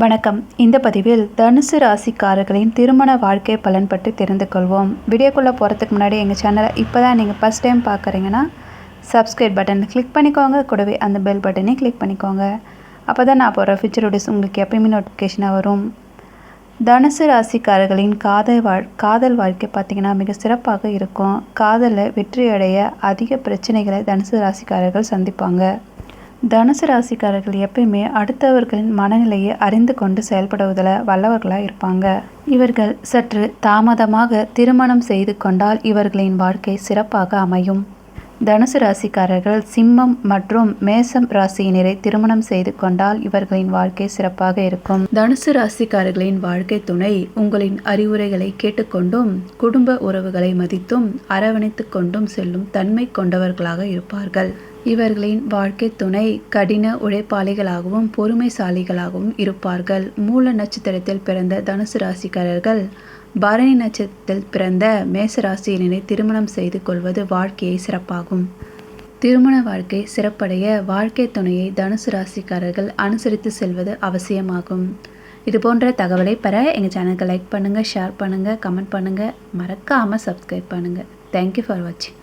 வணக்கம். இந்த பதிவில் தனுசு ராசிக்காரர்களின் திருமண வாழ்க்கை பலன் பற்றி தெரிந்து கொள்வோம். வீடியோக்குள்ளே போகிறதுக்கு முன்னாடி எங்கள் சேனலை இப்போ தான் நீங்கள் ஃபஸ்ட் டைம் பார்க்குறீங்கன்னா சப்ஸ்கிரைப் பட்டன் கிளிக் பண்ணிக்கோங்க. கூடவே அந்த பெல் பட்டனே கிளிக் பண்ணிக்கோங்க. அப்போ தான் நான் போகிற ஃபியூச்சர் வீடியோஸ் உங்களுக்கு எப்பயுமே நோட்டிஃபிகேஷனாக வரும். தனுசு ராசிக்காரர்களின் காதல் வாழ் காதல் வாழ்க்கை பார்த்திங்கன்னா மிக சிறப்பாக இருக்கும். காதலில் வெற்றியடைய அதிக பிரச்சனைகளை தனுசு ராசிக்காரர்கள் சந்திப்பாங்க. தனுசு ராசிக்காரர்கள் எப்பயுமே அடுத்தவர்களின் மனநிலையை அறிந்து கொண்டு செயல்படுவதில் வல்லவர்களாக இருப்பாங்க. இவர்கள் சற்று தாமதமாக திருமணம் செய்து கொண்டால் இவர்களின் வாழ்க்கை சிறப்பாக அமையும். தனுசு ராசிக்காரர்கள் சிம்மம் மற்றும் மேசம் ராசியினரை திருமணம் செய்து கொண்டால் இவர்களின் வாழ்க்கை சிறப்பாக இருக்கும். தனுசு ராசிக்காரர்களின் வாழ்க்கை துணை உங்களின் அறிவுரைகளை கேட்டுக்கொண்டும் குடும்ப உறவுகளை மதித்தும் அரவணைத்து கொண்டும் செல்லும் தன்மை கொண்டவர்களாக இருப்பார்கள். இவர்களின் வாழ்க்கை துணை கடின உழைப்பாளிகளாகவும் பொறுமைசாலிகளாகவும் இருப்பார்கள். மூல நட்சத்திரத்தில் பிறந்த தனுசு ராசிக்காரர்கள் பரணி நட்சத்திரத்தில் பிறந்த மேச ராசியினை திருமணம் செய்து கொள்வது வாழ்க்கையை சிறப்பாகும். திருமண வாழ்க்கை சிறப்படைய வாழ்க்கை துணையை தனுசு ராசிக்காரர்கள் அனுசரித்து செல்வது அவசியமாகும். இது போன்ற தகவலை பெற எங்கள் சேனலுக்கு லைக் பண்ணுங்கள் ஷேர் பண்ணுங்கள் கமெண்ட் பண்ணுங்கள் மறக்காமல் சப்ஸ்கிரைப் பண்ணுங்கள் தேங்க்யூ ஃபார் வாட்சிங்